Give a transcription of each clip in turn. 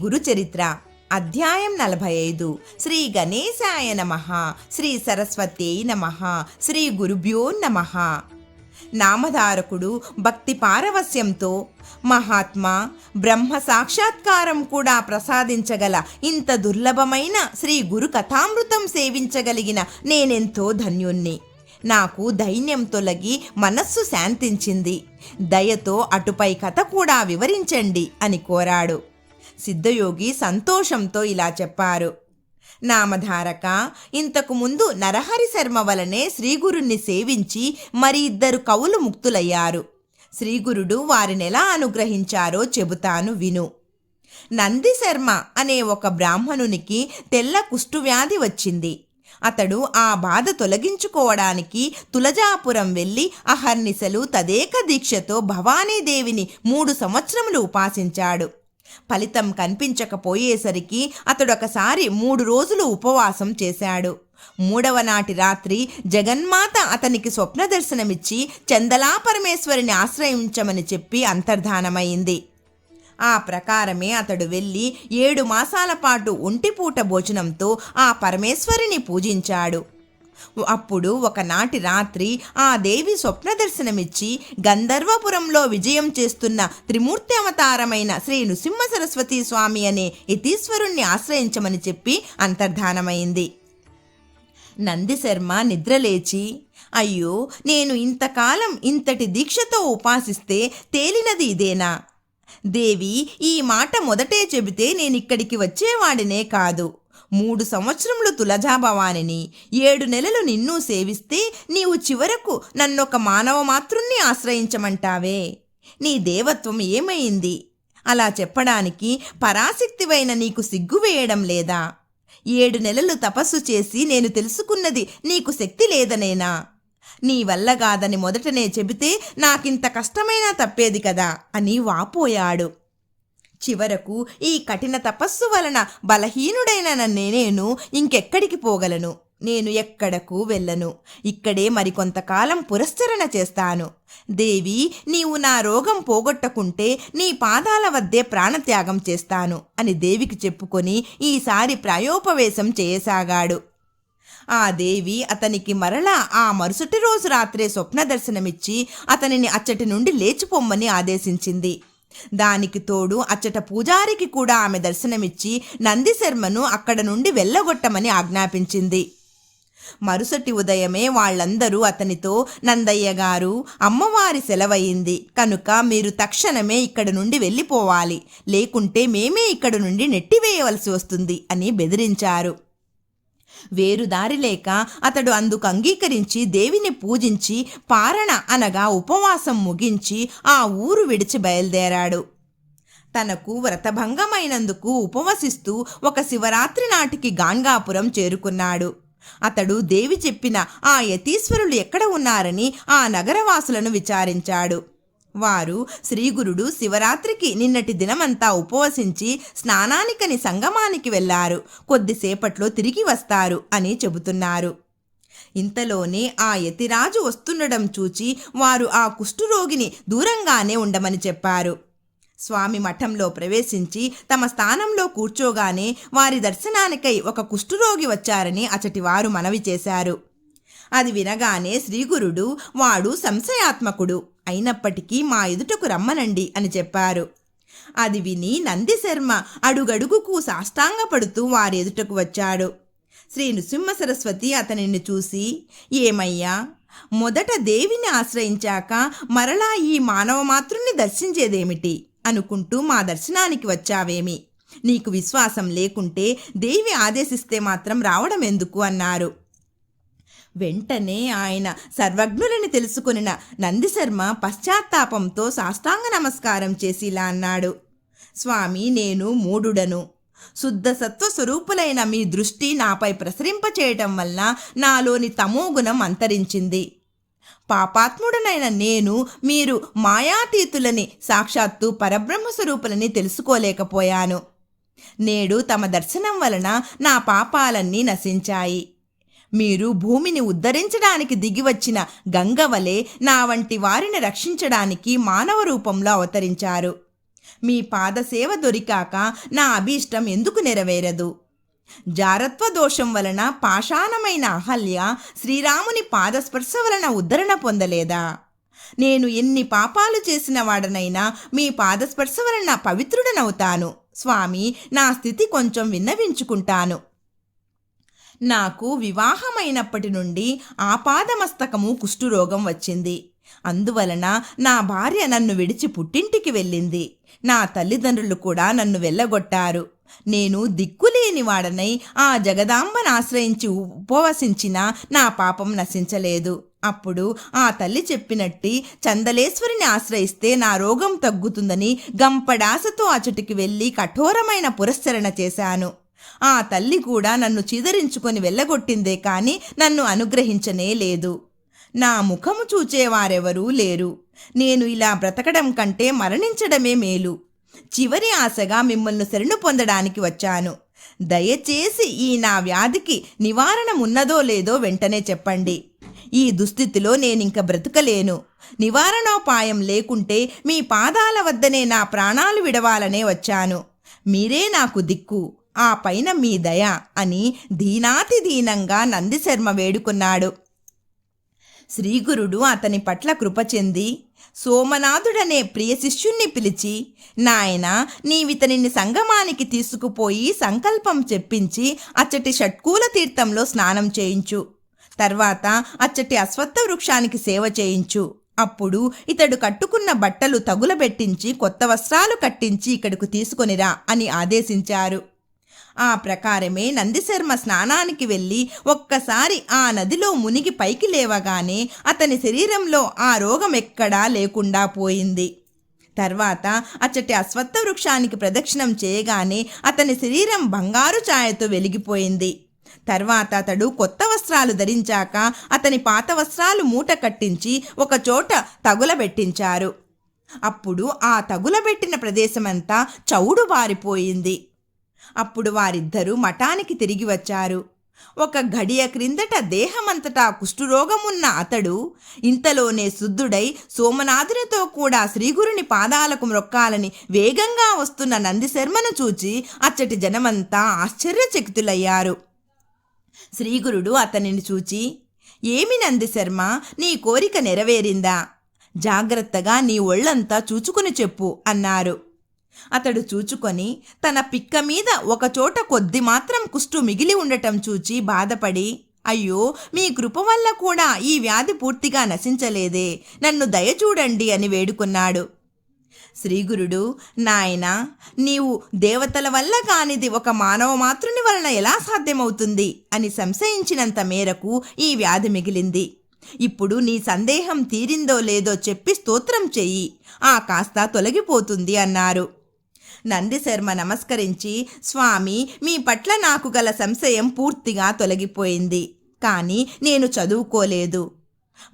గురు చరిత్ర అధ్యాయం నలభై ఐదు శ్రీ గణేశాయ నమ. శ్రీ సరస్వత్యై నమ. శ్రీ గురుభ్యో నమ. నామధారకుడు భక్తి పారవస్యంతో మహాత్మా బ్రహ్మ సాక్షాత్కారం కూడా ప్రసాదించగల ఇంత దుర్లభమైన శ్రీ గురు కథామృతం సేవించగలిగిన నేనెంతో ధన్యుణ్ణి. నాకు దైన్యం తొలగి మనస్సు శాంతించింది. దయతో అటుపై కథ కూడా వివరించండి అని కోరాడు. సిద్ధయోగి సంతోషంతో ఇలా చెప్పారు. నామధారక ఇంతకు ముందు నరహరి శర్మ వలనే శ్రీగురుణ్ణి సేవించి మరి ఇద్దరు కవులు ముక్తులయ్యారు. శ్రీగురుడు వారినెలా అనుగ్రహించారో చెబుతాను విను. నంది శర్మ అనే ఒక బ్రాహ్మణునికి తెల్ల కుష్ఠువ్యాధి వచ్చింది. అతడు ఆ బాధ తొలగించుకోవడానికి తులజాపురం వెళ్ళి అహర్నిశలు తదేక దీక్షతో భవానీదేవిని మూడు సంవత్సరములు ఉపాసించాడు. ఫలితం కనిపించకపోయేసరికి అతడొకసారి మూడు రోజులు ఉపవాసం చేశాడు. మూడవ నాటి రాత్రి జగన్మాత అతనికి స్వప్న దర్శనమిచ్చి చందలా పరమేశ్వరిని ఆశ్రయించమని చెప్పి అంతర్ధానమైంది. ఆ ప్రకారమే అతడు వెళ్ళి ఏడు మాసాల పాటు ఒంటిపూట భోజనంతో ఆ పరమేశ్వరిని పూజించాడు. అప్పుడు ఒకనాటి రాత్రి ఆ దేవి స్వప్న దర్శనమిచ్చి గంధర్వపురంలో విజయం చేస్తున్న త్రిమూర్తి అవతారమైన శ్రీ నృసింహ సరస్వతి స్వామి అనే యతీశ్వరుణ్ణి ఆశ్రయించమని చెప్పి అంతర్ధానమైంది. నందిశర్మ నిద్రలేచి అయ్యో నేను ఇంతకాలం ఇంతటి దీక్షతో ఉపాసిస్తే తేలినది ఇదేనా? దేవి ఈ మాట మొదటే చెబితే నేనిక్కడికి వచ్చేవాడినే కాదు. మూడు సంవత్సరములు తులజాభవానిని ఏడు నెలలు నిన్ను సేవిస్తే నీవు చివరకు నన్నొక మానవ మాతృణ్ణి ఆశ్రయించమంటావే. నీ దేవత్వం ఏమైంది? అలా చెప్పడానికి పరాశక్తివైన నీకు సిగ్గు వేయడం లేదా? ఏడు నెలలు తపస్సు చేసి నేను తెలుసుకున్నది నీకు శక్తి లేదనేనా? నీ వల్ల కాదని మొదటనే చెబితే నాకింత కష్టమైనా తప్పేది కదా అని వాపోయాడు. చివరకు ఈ కఠిన తపస్సు వలన బలహీనుడైన నేనేను నేను ఇంకెక్కడికి పోగలను? నేను ఎక్కడకు వెళ్ళను? ఇక్కడే మరికొంతకాలం పురస్చరణ చేస్తాను. దేవి నీవు నా రోగం పోగొట్టకుంటే నీ పాదాల వద్దే ప్రాణత్యాగం చేస్తాను అని దేవికి చెప్పుకొని ఈసారి ప్రాయోపవేశం చేయసాగాడు. ఆ దేవి అతనికి మరలా ఆ మరుసటి రోజు రాత్రే స్వప్న దర్శనమిచ్చి అతనిని అచ్చటి నుండి లేచిపోమ్మని ఆదేశించింది. దానికి తోడు అచ్చట పూజారికి కూడా ఆమె దర్శనమిచ్చి నందిశర్మను అక్కడ నుండి వెళ్ళగొట్టమని ఆజ్ఞాపించింది. మరుసటి ఉదయమే వాళ్ళందరూ అతనితో నందయ్య గారు అమ్మవారి సెలవయింది. కనుక మీరు తక్షణమే ఇక్కడ నుండి వెళ్ళిపోవాలి. లేకుంటే మేమే ఇక్కడ నుండి నెట్టివేయవలసి వస్తుంది అని బెదిరించారు. వేరు దారి లేక అతడు అందుకు అంగీకరించి దేవిని పూజించి పారణ అనగా ఉపవాసం ముగించి ఆ ఊరు విడిచి బయలుదేరాడు. తనకు వ్రతభంగమైనందుకు ఉపవసిస్తూ ఒక శివరాత్రి నాటికి గాన్గాపురం చేరుకున్నాడు. అతడు దేవి చెప్పిన ఆ యతీశ్వరులు ఎక్కడ ఉన్నారని ఆ నగరవాసులను విచారించాడు. వారు శ్రీగురుడు శివరాత్రికి నిన్నటి దినమంతా ఉపవసించి స్నానానికని సంగమానికి వెళ్ళారు కొద్దిసేపట్లో తిరిగి వస్తారు అని చెబుతున్నారు. ఇంతలోనే ఆ యతిరాజు వస్తుండడం చూచి వారు ఆ కుష్ఠురోగిని దూరంగానే ఉండమని చెప్పారు. స్వామి మఠంలో ప్రవేశించి తమ స్థానంలో కూర్చోగానే వారి దర్శనానికై ఒక కుష్ఠురోగి వచ్చారని అచటి వారు మనవి చేశారు. అది వినగానే శ్రీగురుడు వాడు సంశయాత్మకుడు. అయినప్పటికీ మా ఎదుటకు రమ్మనండి అని చెప్పారు. అది విని నందిశర్మ అడుగడుగుకు సాష్టాంగపడుతూ వారి ఎదుటకు వచ్చాడు. శ్రీ నృసింహ సరస్వతి అతనిని చూసి ఏమయ్యా మొదట దేవిని ఆశ్రయించాక మరలా ఈ మానవ మాతృని దర్శించేదేమిటి? అనుకుంటూ మా దర్శనానికి వచ్చావేమి? నీకు విశ్వాసం లేకుంటే దేవి ఆదేశిస్తే మాత్రం రావడం ఎందుకు అన్నారు. వెంటనే ఆయన సర్వజ్ఞులని తెలుసుకునిన నందిశర్మ పశ్చాత్తాపంతో సాష్టాంగ నమస్కారం చేసి ఇలా అన్నాడు. స్వామి నేను మూడుడను శుద్ధ సత్వ స్వరూపులైన మీ దృష్టి నాపై ప్రసరింపచేయటం వలన నాలోని తమోగుణం అంతరించింది. పాపాత్ముడనైన నేను మీరు మాయాతీతులని సాక్షాత్తు పరబ్రహ్మ స్వరూపులని తెలుసుకోలేకపోయాను. నేడు తమ దర్శనం వలన నా పాపాలన్నీ నశించాయి. మీరు భూమిని ఉద్ధరించడానికి దిగివచ్చిన గంగవలే నా వంటి వారిని రక్షించడానికి మానవ రూపంలో అవతరించారు. మీ పాదసేవ దొరికాక నా అభీష్టం ఎందుకు నెరవేరదు? జారత్వ దోషం వలన పాషాణమైన అహల్య శ్రీరాముని పాదస్పర్శ వలన ఉద్ధరణ పొందలేదా? నేను ఎన్ని పాపాలు చేసిన వాడనైనా మీ పాదస్పర్శ వలన పవిత్రుడనవుతాను. స్వామి నా స్థితి కొంచెం విన్నవించుకుంటాను. నాకు వివాహమైనప్పటి నుండి ఆపాదమస్తకము కుష్ఠురోగం వచ్చింది. అందువలన నా భార్య నన్ను విడిచి పుట్టింటికి వెళ్ళింది. నా తల్లిదండ్రులు కూడా నన్ను వెళ్ళగొట్టారు. నేను దిక్కులేని వాడనై ఆ జగదాంబను ఆశ్రయించి ఉపవసించిన నా పాపం నశించలేదు. అప్పుడు ఆ తల్లి చెప్పినట్టి చందలేశ్వరిని ఆశ్రయిస్తే నా రోగం తగ్గుతుందని గంపడాసతో అచటికి వెళ్ళి కఠోరమైన పురస్సరణ చేశాను. ఆ తల్లి కూడా నన్ను చీదరించుకొని వెళ్ళగొట్టిందే కాని నన్ను అనుగ్రహించనే లేదు. నా ముఖము చూచేవారెవరూ లేరు. నేను ఇలా బ్రతకడం కంటే మరణించడమే మేలు. చివరి ఆశగా మిమ్మల్ని శరణు పొందడానికి వచ్చాను. దయచేసి ఈ నా వ్యాధికి నివారణ ఉన్నదో లేదో వెంటనే చెప్పండి. ఈ దుస్థితిలో నేనింక బ్రతకలేను. నివారణోపాయం లేకుంటే మీ పాదాల వద్దనే నా ప్రాణాలు విడవాలనే వచ్చాను. మీరే నాకు దిక్కు. ఆ పైన మీ దయ అని దీనాతి దీనంగా నందిశర్మ వేడుకున్నాడు. శ్రీగురుడు అతని పట్ల కృప చెంది సోమనాథుడనే ప్రియ శిష్యుణ్ణి పిలిచి నాయన నీవితనిని సంగమానికి తీసుకుపోయి సంకల్పం చెప్పించి అచ్చటి షట్కూల తీర్థంలో స్నానం చేయించు. తర్వాత అచ్చటి అశ్వత్థ వృక్షానికి సేవ చేయించు. అప్పుడు ఇతడు కట్టుకున్న బట్టలు తగులబెట్టించి కొత్త వస్త్రాలు కట్టించి ఇక్కడకు తీసుకొనిరా అని ఆదేశించారు. ఆ ప్రకారమే నందిశర్మ స్నానానికి వెళ్ళి ఒక్కసారి ఆ నదిలో మునిగి పైకి లేవగానే అతని శరీరంలో ఆ రోగం ఎక్కడా లేకుండా పోయింది. తర్వాత అచ్చటి అశ్వత్థ వృక్షానికి ప్రదక్షిణం చేయగానే అతని శరీరం బంగారు ఛాయతో వెలిగిపోయింది. తర్వాత అతడు కొత్త వస్త్రాలు ధరించాక అతని పాత వస్త్రాలు మూట కట్టించి ఒకచోట తగులబెట్టించారు. అప్పుడు ఆ తగులబెట్టిన ప్రదేశమంతా చౌడు బారిపోయింది అప్పుడు వారిద్దరూ మఠానికి తిరిగి వచ్చారు. ఒక గడియ క్రిందట దేహమంతటా కుష్ఠురోగమున్న అతడు ఇంతలోనే శుద్ధుడై సోమనాథునితో కూడా శ్రీగురుని పాదాలకు మ్రొక్కాలని వేగంగా వస్తున్న నందిశర్మను చూచి అచ్చటి జనమంతా ఆశ్చర్యచకితులయ్యారు. శ్రీగురుడు అతనిని చూచి ఏమి నందిశర్మ నీ కోరిక నెరవేరిందా? జాగ్రత్తగా నీ ఒళ్ళంతా చూచుకుని చెప్పు అన్నారు. అతడు చూచుకొని తన పిక్క మీద ఒకచోట కొద్ది మాత్రం కుష్టు మిగిలి ఉండటం చూచి బాధపడి అయ్యో మీ కృప వల్ల కూడా ఈ వ్యాధి పూర్తిగా నశించలేదే నన్ను దయచూడండి అని వేడుకున్నాడు. శ్రీగురుడు నాయన నీవు దేవతల వల్ల కానిది ఒక మానవ మాతృని వలన ఎలా సాధ్యమవుతుంది? అని సంశయించినంత మేరకు ఈ వ్యాధి మిగిలింది. ఇప్పుడు నీ సందేహం తీరిందో లేదో చెప్పి స్తోత్రం చెయ్యి ఆ కాస్త తొలగిపోతుంది అన్నారు. నందిశర్మ నమస్కరించి స్వామి మీ పట్ల నాకు గల సంశయం పూర్తిగా తొలగిపోయింది కానీ నేను చదువుకోలేదు.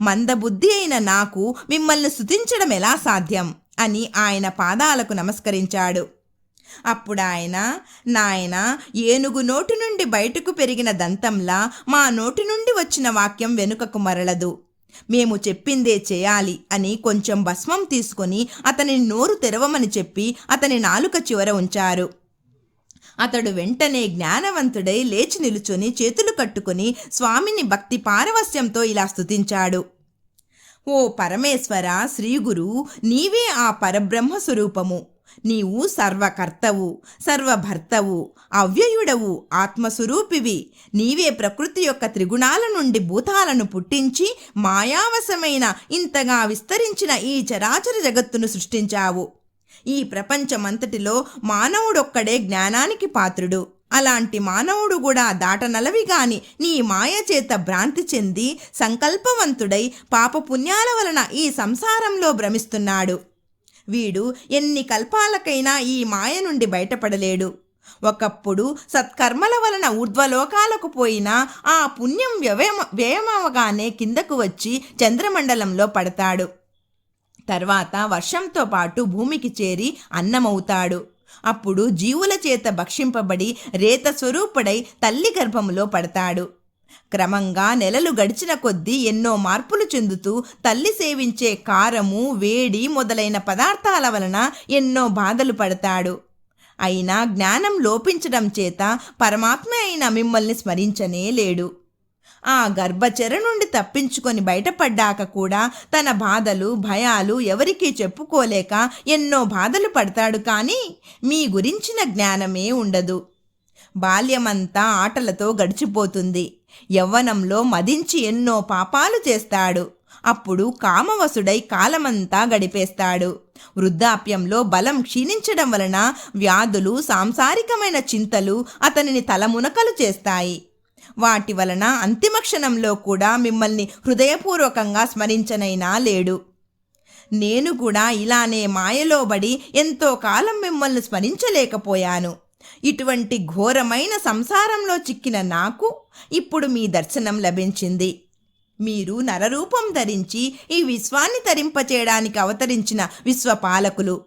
మందబుద్ధి అయిన నాకు మిమ్మల్ని స్థుతించడం ఎలా సాధ్యం? అని ఆయన పాదాలకు నమస్కరించాడు. అప్పుడు ఆయన నాయన ఏనుగు నోటి నుండి బయటకు పెరిగిన దంతంలా మా నోటి నుండి వచ్చిన వాక్యం వెనుకకు మరలదు. మేము చెప్పిందే చేయాలి అని కొంచెం భస్మం తీసుకొని అతని నోరు తెరవమని చెప్పి అతని నాలుక చివర ఉంచారు. అతడు వెంటనే జ్ఞానవంతుడై లేచి నిలుచుని చేతులు కట్టుకుని స్వామిని భక్తి పారవస్యంతో ఇలా స్తుతించాడు. ఓ పరమేశ్వర శ్రీగురు నీవే ఆ పరబ్రహ్మ స్వరూపము నీవు సర్వకర్తవు సర్వభర్తవు అవ్యయుడవు ఆత్మస్వరూపివి. నీవే ప్రకృతి యొక్క త్రిగుణాల నుండి భూతాలను పుట్టించి మాయావశమైన ఇంతగా విస్తరించిన ఈ చరాచర జగత్తును సృష్టించావు. ఈ ప్రపంచమంతటిలో మానవుడొక్కడే జ్ఞానానికి పాత్రుడు. అలాంటి మానవుడు కూడా దాటనలవి గాని నీ మాయ చేత భ్రాంతి చెంది సంకల్పవంతుడై పాపపుణ్యాల వలన ఈ సంసారంలో భ్రమిస్తున్నాడు. వీడు ఎన్ని కల్పాలకైనా ఈ మాయ నుండి బయటపడలేడు. ఒకప్పుడు సత్కర్మల వలన ఊర్ధ్వలోకాలకు పోయినా ఆ పుణ్యం వ్యయమ వ్యయమవగానే కిందకు వచ్చి చంద్రమండలంలో పడతాడు. తర్వాత వర్షంతో పాటు భూమికి చేరి అన్నమవుతాడు. అప్పుడు జీవుల చేత భక్షింపబడి రేత స్వరూపుడై తల్లి గర్భములో పడతాడు. క్రమంగా నెలలు గడిచిన కొద్దీ ఎన్నో మార్పులు చెందుతూ తల్లి సేవించే కారము వేడి మొదలైన పదార్థాల వలన ఎన్నో బాధలు పడతాడు. అయినా జ్ఞానం లోపించడం చేత పరమాత్మ అయిన మిమ్మల్ని స్మరించనే లేడు. ఆ గర్భచర నుండి తప్పించుకొని బయటపడ్డాక కూడా తన బాధలు భయాలు ఎవరికీ చెప్పుకోలేక ఎన్నో బాధలు పడతాడు కానీ మీ గురించిన జ్ఞానమే ఉండదు. బాల్యమంతా ఆటలతో గడిచిపోతుంది. యవ్వనంలో మదించి ఎన్నో పాపాలు చేస్తాడు. అప్పుడు కామవసుడై కాలమంతా గడిపేస్తాడు. వృద్ధాప్యంలో బలం క్షీణించడం వలన వ్యాధులు సాంసారికమైన చింతలు అతనిని తలమునకలు చేస్తాయి. వాటి వలన అంతిమ క్షణంలో కూడా మిమ్మల్ని హృదయపూర్వకంగా స్మరించనైనా లేడు. నేను కూడా ఇలానే మాయలోబడి ఎంతో కాలం మిమ్మల్ని స్మరించలేకపోయాను. ఇటువంటి ఘోరమైన సంసారంలో చిక్కిన నాకు ఇప్పుడు మీ దర్శనం లభించింది. మీరు నరరూపం ధరించి ఈ విశ్వాన్ని తరింపచేయడానికి అవతరించిన విశ్వపాలకులు.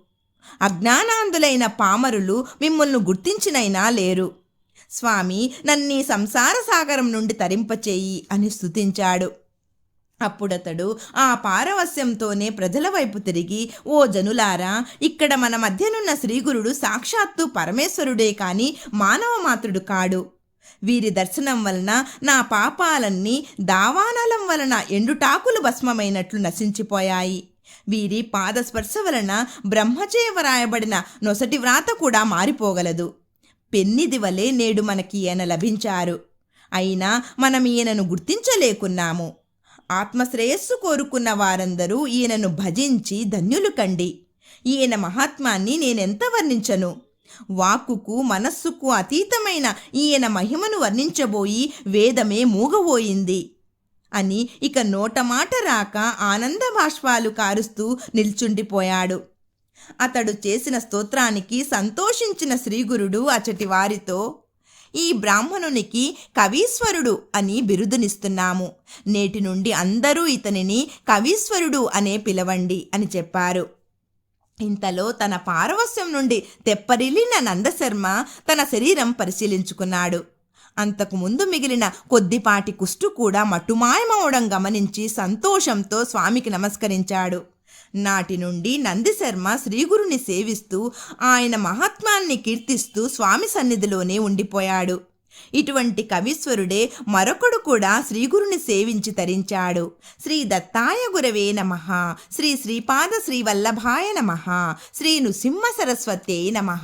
అజ్ఞానాంధులైన పామరులు మిమ్మల్ని గుర్తించినైనా లేరు. స్వామి నన్నీ సంసార సాగరం నుండి తరింపచేయి అని స్తుతించాడు. అప్పుడతడు ఆ పారవస్యంతోనే ప్రజల వైపు తిరిగి ఓ జనులారా ఇక్కడ మన మధ్యనున్న శ్రీగురుడు సాక్షాత్తు పరమేశ్వరుడే కాని మానవ మాత్రుడు కాడు. వీరి దర్శనం వలన నా పాపాలన్నీ దావానలం వలన ఎండుటాకులు భస్మమైనట్లు నశించిపోయాయి. వీరి పాదస్పర్శ వలన బ్రహ్మచే వ్రాయబడిన నొసటి వ్రాత కూడా మారిపోగలదు. పెన్నిది వలె నేడు మనకి ఈయన లభించారు. అయినా మనం ఈయనను గుర్తించలేకున్నాము. ఆత్మశ్రేయస్సు కోరుకున్న వారందరూ ఈయనను భజించి ధన్యులు కండి. ఈయన మహాత్మాన్ని నేనెంత వర్ణించను? వాక్కుకు మనస్సుకు అతీతమైన ఈయన మహిమను వర్ణించబోయి వేదమే మూగబోయింది. అని ఇక నోటమాట రాక ఆనంద బాష్పాలు కారుస్తూ నిల్చుండిపోయాడు. అతడు చేసిన స్తోత్రానికి సంతోషించిన శ్రీగురుడు అచటి వారితో ఈ బ్రాహ్మణునికి కవీశ్వరుడు అని బిరుదునిస్తున్నాము. నేటి నుండి అందరూ ఇతనిని కవీశ్వరుడు అనే పిలవండి అని చెప్పారు. ఇంతలో తన పారవస్యం నుండి తెప్పరిల్లిన నందశర్మ తన శరీరం పరిశీలించుకున్నాడు. అంతకు ముందు మిగిలిన కొద్దిపాటి కుష్టు కూడా మట్టుమాయమవడం గమనించి సంతోషంతో స్వామికి నమస్కరించాడు. నాటి నుండి నందిశర్మ శ్రీగురుని సేవిస్తూ ఆయన మహాత్మాన్ని కీర్తిస్తూ స్వామి సన్నిధిలోనే ఉండిపోయాడు. ఇటువంటి కవీశ్వరుడే మరొకడు కూడా శ్రీగురుని సేవించి తరించాడు. శ్రీ దత్తాయ గురవే నమ శ్రీ శ్రీపాద శ్రీవల్లభాయ నమ శ్రీ నృసింహ సరస్వతే నమ.